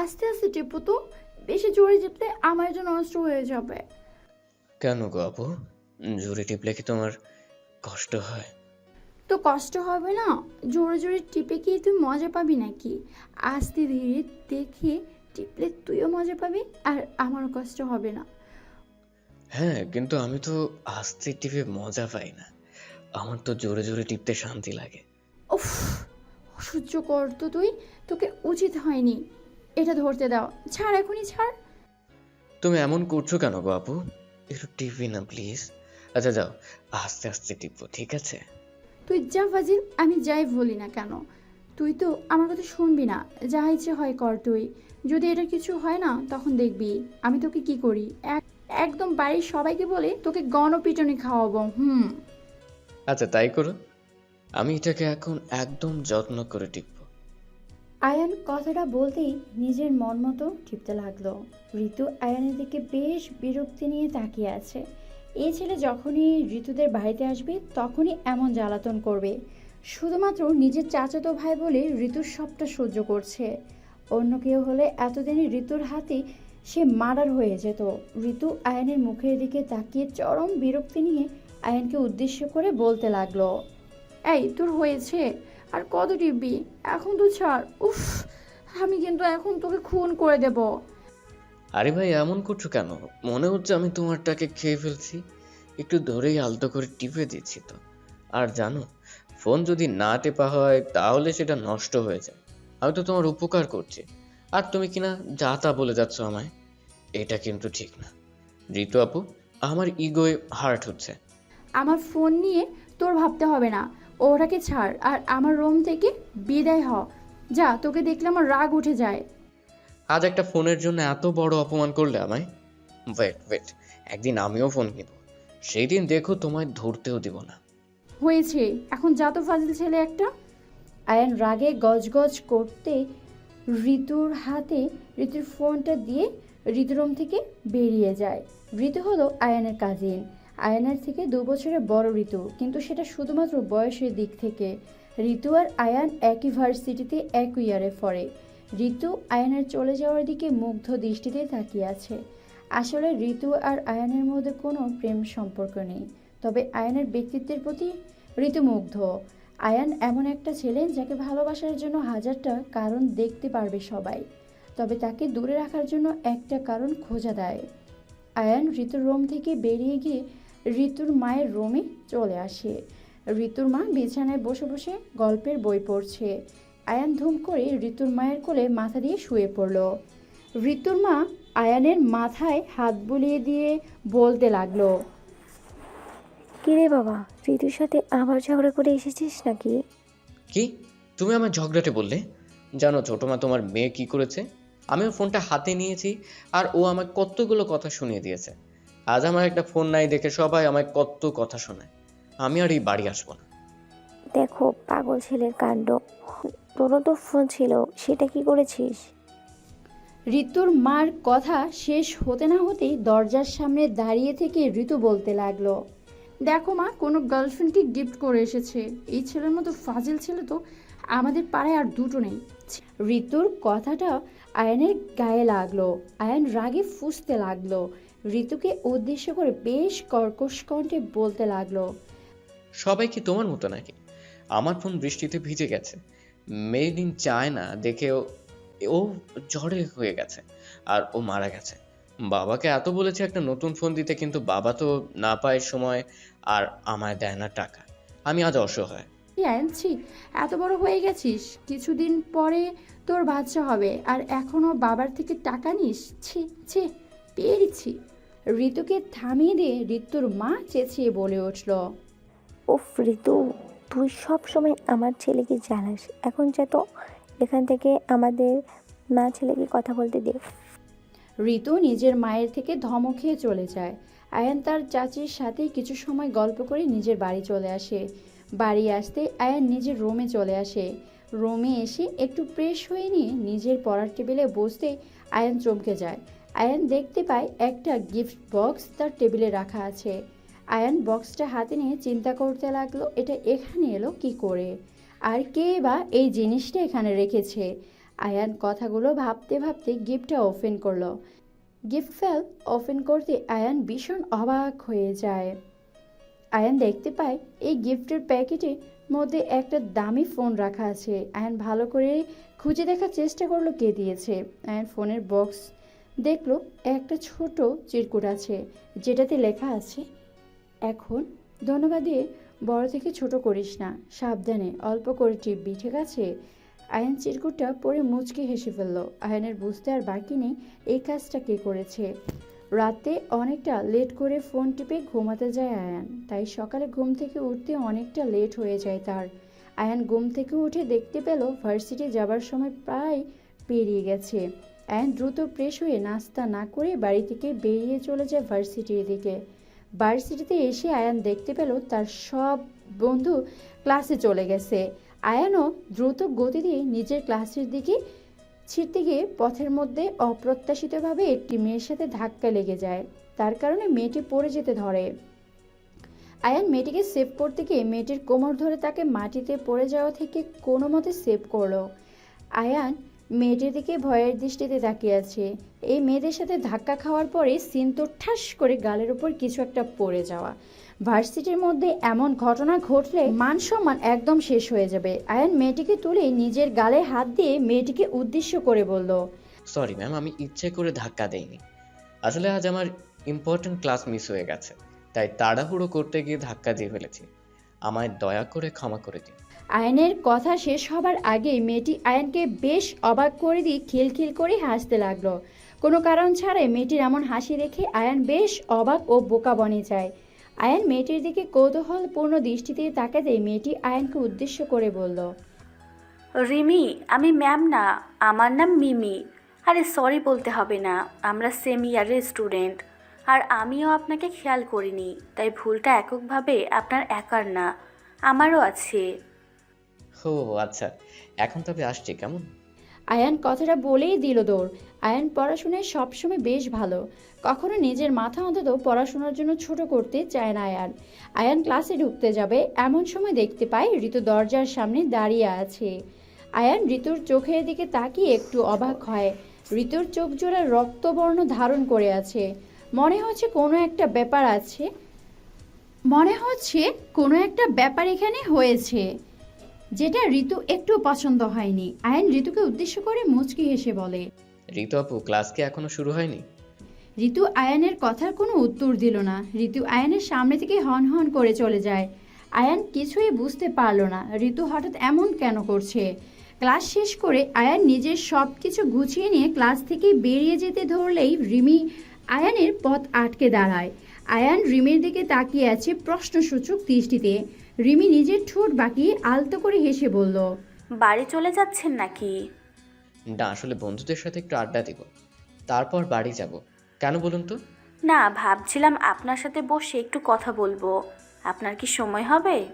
আস্তে আস্তে টিপো তো বেশি জোরে টিপলে আমার জন্য নষ্ট হয়ে যাবে। কেন গো আপু? জোরে টিপলে কি তোমার কষ্ট হয়? তো কষ্ট হবে না? জোরে জোরে টিপে কি তুই মজা পাবি নাকি? আস্তে ধীরে দেখে টিপলে তুইও মজা পাবি আর আমারও কষ্ট হবে না। হ্যাঁ কিন্তু আমি তো আস্তে টিপে মজা পাই না। আমার তো জোরে জোরে টিপতে শান্তি লাগে। উফ সহ্য কর তো তুই। তোকে উচিত হয়নি। এটা ধরতে দাও। ছাড় এখনই ছাড়। তুমি এমন করছ কেন গো আপু? একটু টিপি না প্লিজ আচ্ছা যাও। আস্তে আস্তে টিপবো ঠিক আছে? তুই যা ফাজিল আমি যাই বলি না কেন। তুই তো আমার কথা শুনবি না। যা ইচ্ছে হয় কর তুই। যদি এটা কিছু হয় না তখন দেখবি। আমি তোকে কি করি? এক একদম বাড়ির সবাইকে বলে তোকে গণপিটনি খাওয়াবো হুম। আচ্ছা তাই করো। আমি এটাকে এখন একদম যত্ন করে টিপবো। আয়ান কথাটা বলতেই নিজের মন মতো টিপতে লাগল। ঋতু আয়ানের দিকে বেশ বিরক্তি নিয়ে তাকিয়ে আছে। এই ছেলে যখনই ঋতুদের বাড়িতে আসবে, তখনই এমন জ্বালাতন করবে। শুধুমাত্র নিজের চাচাতো ভাই বলে ঋতুর সবটা সহ্য করছে। অন্য কেউ হলে এতদিনে ঋতুর হাতে সে মার্ডার হয়ে যেত। ঋতু আয়নের মুখের দিকে তাকিয়ে চরম বিরক্তি নিয়ে আয়নকে উদ্দেশ্য করে বলতে লাগল, এই, তোর হয়েছে? আর কত টিপবি? এখন তো ছাড়। উফ আমি কিন্তু এখন তোকে খুন করে দেব। আরে ভাই এমন করছ কেন? মনে হচ্ছে আমি তোমারটাকে খেয়ে ফেলছি। একটু ধরেই আলতো করে টিপে দিচ্ছি তো। আর জানো ফোন যদি না টেপা হয় তাহলে সেটা নষ্ট হয়ে যায়। আমি তো তোমার উপকার করছি। আর তুমি কিনা যা তা বলে যাচ্ছ আমায়? এটা কিন্তু ঠিক না। ঋতু আপু আমার ইগোয়ে হার্ট হচ্ছে। আমার ফোন নিয়ে তোর ভাবতে হবে না। ওটাকে ছাড় আর আমার রুম থেকে বিদায় হ যা তোকে দেখলে আমার রাগ উঠে যায়। আজ একটা ফোনের জন্য এত বড় অপমান করলে আমায়? ওয়েট ওয়েট একদিন আমিও ফোন কিনবো। সেই দিন দেখো তোমায় ধরতেও দিব না। হয়েছে এখন যা তো ফাজিল ছেলে একটা। আয়ান রাগে গজগজ করতে ঋতুর হাতে ঋতুর ফোনটা দিয়ে ঋতু রুম থেকে বেরিয়ে যায়। ঋতু হলো আয়ানের কাজিন আয়ানের থেকে দু বছরের বড় ঋতু, কিন্তু সেটা শুধুমাত্র বয়সের দিক থেকে। ঋতু আর আয়ান একই ভার্সিটিতে এক ইয়ারে পড়ে। ঋতু আয়ানের চলে যাওয়ার দিকে মুগ্ধ দৃষ্টিতে তাকিয়ে আছে। আসলে ঋতু আর আয়ানের মধ্যে কোনো প্রেম সম্পর্ক নেই, তবে আয়ানের ব্যক্তিত্বের প্রতি ঋতুমুগ্ধ। আয়ান এমন একটা ছেলে যাকে ভালোবাসার জন্য হাজারটা কারণ দেখতে পারবে সবাই, তবে তাকে দূরে রাখার জন্য একটা কারণ খোঁজা দেয়। আয়ান ঋতুর রোম থেকে বেরিয়ে গিয়ে ঋতুর মায়ের রুমে চলে আসে। ঋতুর মা বিছানায় বসে বসে গল্পের বই পড়ছে। আয়ান ধুম করে ঋতুর মায়ের কোলে মাথা দিয়ে শুয়ে পড়ল। ঋতুর মা আয়ানের মাথায় হাত বুলিয়ে দিয়ে বলতে লাগল কিরে বাবা ঋতুর সাথে আবার ঝগড়া করে এসেছিস নাকি? কি? তুমি আমার ঝগড়াটে বললে? জানো ছোট মা তোমার মেয়ে কি করেছে? আমি ওর ফোনটা হাতে নিয়েছি আর ও আমায় কতগুলো কথা শুনিয়ে দিয়েছে। আজ আমার একটা ফোন নাই দেখে সবাই আমায় কত কথা শোনায়। আমি আর এই বাড়ি আসব না। দেখো পাগল ছেলের কাণ্ড। তোরও তো ফোন ছিল সেটা কি করেছিস? ঋতুর মার কথা শেষ হতে না হতেই দরজার সামনে দাঁড়িয়ে থেকে ঋতু বলতে লাগল দেখো মা কোনো গার্লফ্রেন্ডকে গিফট করে এসেছে। এই ছেলের মতো ফাজিল ছেলে তো আমাদের পাড়ায় আর দুটো নেই। ঋতুর কথাটা আয়নের গায়ে লাগল আয়ন রাগে ফুঁসতে লাগল ঋতুকে উদ্দেশ্য করে বেশ কর্কশ কণ্ঠে বলতে লাগল সবাই কি তোমার মতো নাকি? আমার ফোন বৃষ্টিতে ভিজে গেছে। মেড ইন চায়না দেখে ও- ও ঝড়ে হয়ে গেছে আর ও মারা গেছে। বাবাকে এত বলেছে একটা নতুন ফোন দিতে কিন্তু বাবা তো না পায় সময় আর আমায় দেয় না টাকা। আমি আজ অসহায়। আনছি এত বড় হয়ে গেছিস? কিছুদিন পরে তোর বাচ্চা হবে আর এখনও বাবার থেকে টাকা নিস? ছি ছি। পেরেছি। ঋতুকে থামিয়ে দিয়ে ঋতুর মা চেঁচিয়ে বলে উঠল উফ ঋতু তুই সব সময় আমার ছেলেকে জ্বালাস। এখন যা তো এখান থেকে আমাদের মা ছেলেকে কথা বলতে দে। ঋতু নিজের মায়ের থেকে ধমক খেয়ে চলে যায়। আয়ান তার চাচির সাথে কিছু সময় গল্প করে নিজের বাড়ি চলে আসে। বাড়ি আসতে আয়ান নিজের রুমে চলে আসে। রুমে এসে একটু ফ্রেশ হয়ে নিয়ে নিজের পড়ার টেবিলে বসতে আয়ান চমকে যায়। আয়ান দেখতে পায় একটা গিফট বক্স তার টেবিলে রাখা আছে। আয়ান বক্সটা হাতে নিয়ে চিন্তা করতে লাগল, এটা এখানে এলো কি করে? আর কে বা এই জিনিসটা এখানে রেখেছে? আয়ান কথাগুলো ভাবতে ভাবতে গিফটটা ওপেন করল। গিফট ফেল ওপেন করতে আয়ান ভীষণ অবাক হয়ে যায়। আয়ান দেখতে পায় এই গিফটের প্যাকেটের মধ্যে একটা দামি ফোন রাখা আছে। আয়ান ভালো করে খুঁজে দেখার চেষ্টা করল কে দিয়েছে। আয়ান ফোনের বক্স দেখল একটা ছোট চিরকুট আছে, যেটাতে লেখা আছে, এখন ধন্যবাদ দিয়ে বড় থেকে ছোট করিস না, সাবধানে, অল্প করে টিপবি, ঠিক আছে? আয়ন চিরকুটটা পরে মুচকে হেসে ফেলল। আয়নের বুঝতে আর বাকি নেই, এই কাজটা কে করেছে? রাতে অনেকটা লেট করে ফোন টিপে ঘুমাতে যায় আয়ান, তাই সকালে ঘুম থেকে উঠতে অনেকটা লেট হয়ে যায় তার। আয়ান ঘুম থেকে উঠে দেখতে পেল ভার্সিটি যাবার সময় প্রায় পেরিয়ে গেছে। আয়ান দ্রুত ফ্রেশ হয়ে নাস্তা না করে বাড়ি থেকে বেরিয়ে চলে যায় ভার্সিটির দিকে। ভার্সিটিতে এসে আয়ান দেখতে পেল তার সব বন্ধু ক্লাসে চলে গেছে। আয়ানও দ্রুত গতি দিয়ে নিজের ক্লাসের দিকে ছিটতে গিয়ে পথের মধ্যে অপ্রত্যাশিতভাবে একটি মেয়ের সাথে ধাক্কা লেগে যায়। তার কারণে মেয়েটি পড়ে যেতে ধরে। আয়ান মেয়েটিকে সেভ করতে গিয়ে মেয়েটির কোমর ধরে তাকে মাটিতে পড়ে যাওয়া থেকে কোনো মতে সেভ করল। আয়ান মেয়েটির দিকে ভয়ের দৃষ্টিতে তাকিয়ে আছে। এই মেয়েদের সাথে ধাক্কা খাওয়ার পরে সিন্তু ঠাস করে গালের উপর কিছু একটা পড়ে যাওয়া। ভার্সিটির মধ্যে এমন ঘটনা ঘটলে মান সম্মান একদম শেষ হয়ে যাবে। আয়ান মেয়েটিকে তুলে নিজের গালে হাত দিয়ে মেয়েটিকে উদ্দেশ্য করে বলল সরি ম্যাম আমি ইচ্ছে করে ধাক্কা দেইনি। আসলে আজ আমার ইম্পর্ট্যান্ট ক্লাস মিস হয়ে গেছে। তাই তাড়াহুড়ো করতে গিয়ে ধাক্কা দিয়ে ফেলেছি। আমায় দয়া করে ক্ষমা করে দিন। আয়নের কথা শেষ হবার আগেই মেয়েটি আয়নকে বেশ অবাক করে দিয়ে খিলখিল করে হাসতে লাগল। কোনো কারণ ছাড়াই মেয়েটির এমন হাসি দেখে আয়ান বেশ অবাক ও বোকা বনে যায়। আয়ান মেয়েটির দিকে কৌতূহলপূর্ণ দৃষ্টিতে তাকাতে মেয়েটি আয়ানকে উদ্দেশ্য করে বলল রিমি আমি ম্যাম না আমার নাম মিমি। আরে সরি বলতে হবে না আমরা সেম ইয়ারের স্টুডেন্ট আর আমিও আপনাকে খেয়াল করিনি তাই ভুলটা এককভাবে আপনার একার না আমারও আছে। ও আচ্ছা এখন তবে আসছি কেমন? আয়ান কথাটা বলেই দিল দৌড়। আয়ান পড়াশোনায় সবসময় বেশ ভালো। কখনো নিজের মাথা অন্তত পড়াশোনার জন্য ছোট করতে চায় না আয়ান। আয়ান ক্লাসে ঢুকতে যাবে এমন সময় দেখতে পায় ঋতু দরজার সামনে দাঁড়িয়ে আছে। আয়ান ঋতুর চোখের দিকে তাকিয়ে একটু অবাক হয়। ঋতুর চোখ জোড়া রক্তবর্ণ ধারণ করে আছে। মনে হচ্ছে কোনো একটা ব্যাপার আছে। মনে হচ্ছে কোনো একটা ব্যাপার এখানে হয়েছে যেটা ঋতু একটু পছন্দ হয়নি। আয়ন ঋতুকে উদ্দেশ্য করে মুচকি হেসে বলে ঋতু আপু ক্লাস কি এখনও শুরু হয়নি? ঋতু আয়ানের কথার কোনো উত্তর দিল না। ঋতু আয়ানের সামনে থেকে হন হন করে চলে যায়। আয়ান কিছুই বুঝতে পারল না ঋতু হঠাৎ এমন কেন করছে? ক্লাস শেষ করে আয়ান নিজের সব কিছু গুছিয়ে নিয়ে ক্লাস থেকে বেরিয়ে যেতে ধরলেই রিমি আয়ানের পথ আটকে দাঁড়ায়। আয়ান রিমির দিকে তাকিয়ে আছে প্রশ্নসূচক দৃষ্টিতে। রিমি নিজের ঠোঁট বাঁকিয়ে আলতো করে হেসে বলল বাড়ি চলে যাচ্ছেন নাকি? না আসলে বন্ধুদের সাথে একটু আড্ডা দিব। তারপর বাড়ি যাব। কেন বলুন তো? না ভাবছিলাম আপনার সাথে বসে একটু কথা বলব। আপনার কি সময় হবে?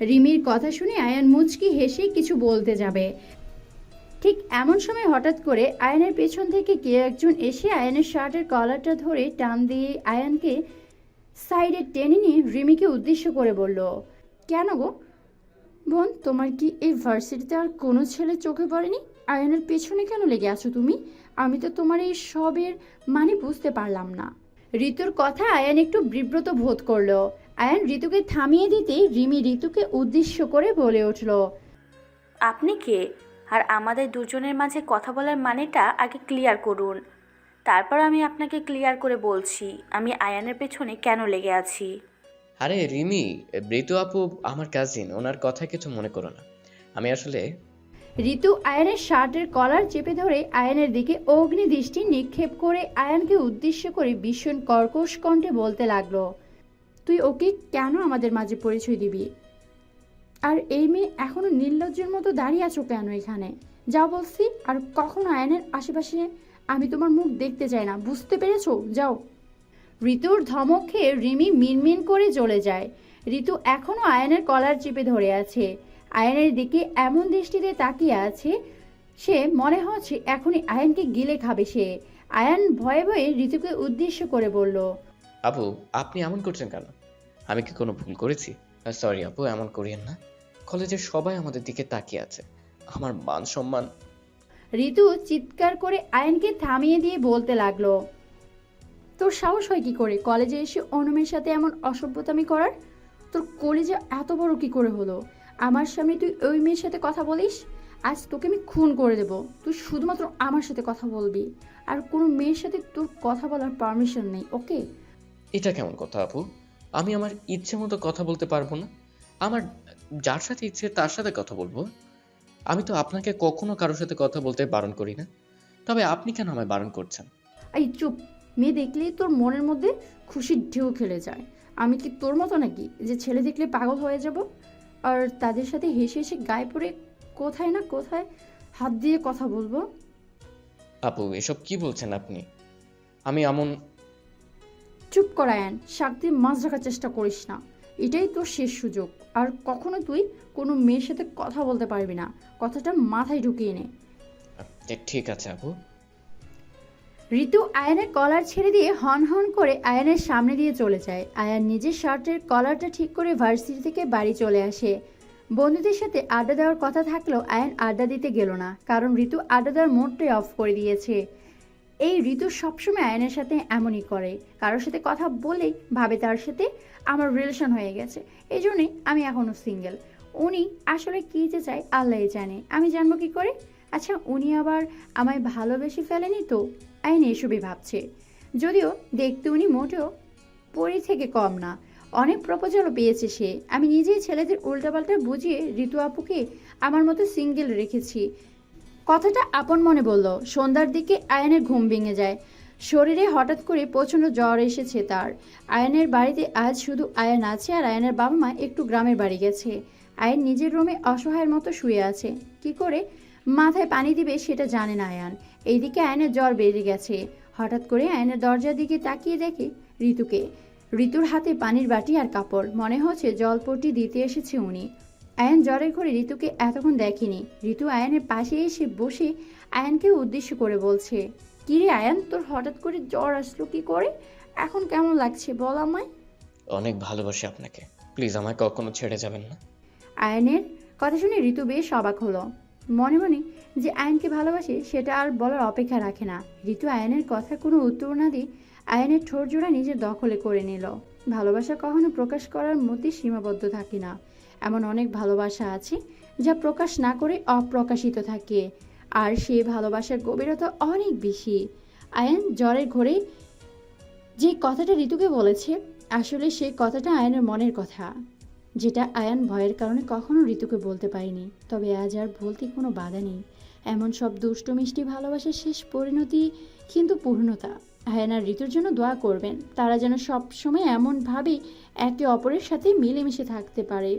রিমির কথা শুনে আয়ান মুচকি হেসে কিছু বলতে যাবে। ঠিক এমন সময় হঠাৎ করে আয়নের পেছন থেকে কে একজন এসে আয়নের শার্টের কলারটা ধরে টান দিয়ে আয়ানকে সাইডে টেনে নিয়ে রিমিকে উদ্দেশ্য করে বলল, কেন গো? বোন, তোমার কি এই ভার্সিটিতে আর কোনো ছেলে চোখে পড়েনি? আয়নের পেছনে কেন লেগে আছো তুমি? আমি তো তোমার এই সবের মানে বুঝতে পারলাম না। ঋতুর কথা আয়ান একটু বিব্রত বোধ করল। আয়ান ঋতুকে থামিয়ে দিতে রিমি ঋতুকে উদ্দেশ্য করে বলে উঠল, আপনি কে? আর আমাদের দুজনের মাঝে কথা বলার মানেটা আগে ক্লিয়ার করুন। তারপর আমি আপনাকে ক্লিয়ার করে বলছি আমি আয়ানের পেছনে কেন লেগে আছি। আরে রিমি ঋতু আপু আমার কাজিন ওনার কথা কিছু মনে করো না। আমি আসলে ঋতু আয়নের শার্টের কলার চেপে ধরে আয়নের দিকে অগ্নি দৃষ্টি নিক্ষেপ করে আয়ানকে উদ্দেশ্য করে ভীষণ কর্কশ কণ্ঠে বলতে লাগল তুই ওকে কেন আমাদের মাঝে পরিচয় দিবি? আর এই মেয়ে এখনও নির্লজ্জের মতো দাঁড়িয়ে আছো কেন এখানে? যাও বলছি আর কখনো আয়নের আশেপাশে আমি তোমার মুখ দেখতে চাই না, বুঝতে পেরেছ? যাও। ঋতুর ধমক খেয়ে রিমি মিনমিন করে চলে যায়। ঋতু এখনও আয়নের কলার চেপে ধরে আছে। আয়নের দিকে এমন দৃষ্টিতে তাকিয়ে আছে, সে মনে হচ্ছে এখনই আয়নকে গিলে খাবে সে। আয়ান ভয়ে ভয়ে ঋতুকে উদ্দেশ্য করে বলল আপু আপনি এমন করছেন কেন? আমি কি কোনো ভুল করেছি? সরি আপু এমন করিয়েন না। কলেজের সবাই আমাদের দিকে তাকিয়ে আছে। আমার মান সম্মান। ঋতু চিৎকার করে আয়নকে থামিয়ে দিয়ে বলতে লাগল তোর সাহস হয় কি করে কলেজে এসে অনুমের সাথে এমন অসভ্যতামি করার? তোর কলেজে এত বড় কি করে হলো? আমার সামনে তুই ওই মেয়ের সাথে কথা বলিস? আজ তোকে আমি খুন করে দেব। তুই শুধুমাত্র আমার সাথে কথা বলবি। আর কোনো মেয়ের সাথে তোর কথা বলার পারমিশন নেই ওকে এটা কেমন কথা আপু? আমি আমার ইচ্ছে মতো কথা বলতে পারব না। আমার যার সাথে ইচ্ছে তার সাথে কথা বলব। আমি তো আপনাকে কখনো কারোর সাথে কথা বলতে বারণ করি না। তবে আপনি কেন আমায় বারণ করছেন? এই চুপ। মেয়ে দেখলেই তোর মনের মধ্যে খুশির ঢেউ খেলে যায়। আমি কি তোর মতো নাকি যে ছেলে দেখলে পাগল হয়ে যাব? আর তাদের সাথে হেসে হেসে গায়ে পড়ে কোথায় না কোথায় হাত দিয়ে কথা বলব? আপু এসব কি বলছেন আপনি? আমি এমন চুপ করায়ন শাক দিয়ে মাছ রাখার চেষ্টা করিস না। এটাই তোর শেষ সুযোগ। আর কখনো তুই কোনো মেয়ের সাথে কথা বলতে পারবি না। কথাটা মাথায় ঢুকিয়ে নে। ঠিক আছে আপু। ঋতু আয়নের কলার ছেড়ে দিয়ে হন হন করে আয়নের সামনে দিয়ে চলে যায়। আয়ান নিজের শার্টের কলারটা ঠিক করে ভার্সিটি থেকে বাড়ি চলে আসে। বন্ধুদের সাথে আড্ডা দেওয়ার কথা থাকলেও আয়ন আড্ডা দিতে গেল না কারণ ঋতু আড্ডা দেওয়ার মোডটাই অফ করে দিয়েছে। এই ঋতু সবসময় আয়নের সাথে এমনই করে। কারোর সাথে কথা বলেই ভাবে তার সাথে আমার রিলেশন হয়ে গেছে। এই জন্যই আমি এখনও সিঙ্গেল উনি আসলে কী যে চাই আল্লাহ জানে। আমি জানব কি করে? আচ্ছা উনি আবার আমায় ভালোবেসে ফেলেনি তো? আইন এসবই ভাবছে। যদিও দেখতে উনি মোটেও পরি থেকে কম না। অনেক প্রপোজালও পেয়েছে সে। আমি নিজেই ছেলেদের উল্টাপাল্টা বুঝিয়ে ঋতু আপুকে আমার মতো সিঙ্গেল রেখেছি। কথাটা আপন মনে বলল। সন্ধ্যার দিকে আয়নের ঘুম ভেঙে যায়। শরীরে হঠাৎ করে প্রচণ্ড জ্বর এসেছে তার। আয়নের বাড়িতে আজ শুধু আয়ন আছে আর আয়নের বাবা মা একটু গ্রামের বাড়ি গেছে। আয়ন নিজের রুমে অসহায়ের মতো শুয়ে আছে। কি করে? মাথায় পানি দিবে সেটা জানে না আয়ান। এইদিকে আয়নের জ্বর বেড়ে গেছে। হঠাৎ করে আয়নের দরজার দিকে তাকিয়ে দেখে ঋতুকে। ঋতুর হাতে পানির বাটি আর কাপড়। মনে হচ্ছে জলপট্টি দিতে এসেছে উনি। আয়ন জ্বরের ঘরে ঋতুকে এতক্ষণ দেখেনি। ঋতু আয়নের পাশে এসে বসে আয়নকে উদ্দেশ্য করে বলছে কিরে আয়ান তোর হঠাৎ করে জ্বর আসলো কি করে? এখন কেমন লাগছে বল আমায়? অনেক ভালোবাসি আপনাকে। প্লিজ আমায় কখনো ছেড়ে যাবেন না। আয়নের কথা শুনে ঋতু বেশ অবাক হলো। মনে মনে যে আয়নকে ভালোবাসে সেটা আর বলার অপেক্ষা রাখে না। ঋতু আয়নের কথা কোনো উত্তর না দিয়ে আয়নের ঠোঁট জোড়া নিজের দখলে করে নিল। ভালোবাসা কখনো প্রকাশ করার মধ্যে সীমাবদ্ধ থাকে না। এমন অনেক ভালোবাসা আছে যা প্রকাশ না করে অপ্রকাশিত থাকে। আর সেই ভালোবাসার গভীরতা অনেক বেশি। আয়ন জ্বরের ঘরে যে কথাটা ঋতুকে বলেছে, আসলে সেই কথাটা আয়নের মনের কথা, যেটা আয়ান ভয়ের কারণে কখনো ঋতুকে বলতে পারিনি। তবে আজ আর বলতে কোনো বাধা নেই। এমন সব দুষ্টু, মিষ্টি ভালোবাসার শেষ পরিণতি কিন্তু পূর্ণতা। আয়ান আর ঋতুর জন্য দোয়া করবেন, তারা যেন সবসময় এমনভাবে একে অপরের সাথে মিলেমিশে থাকতে পারে।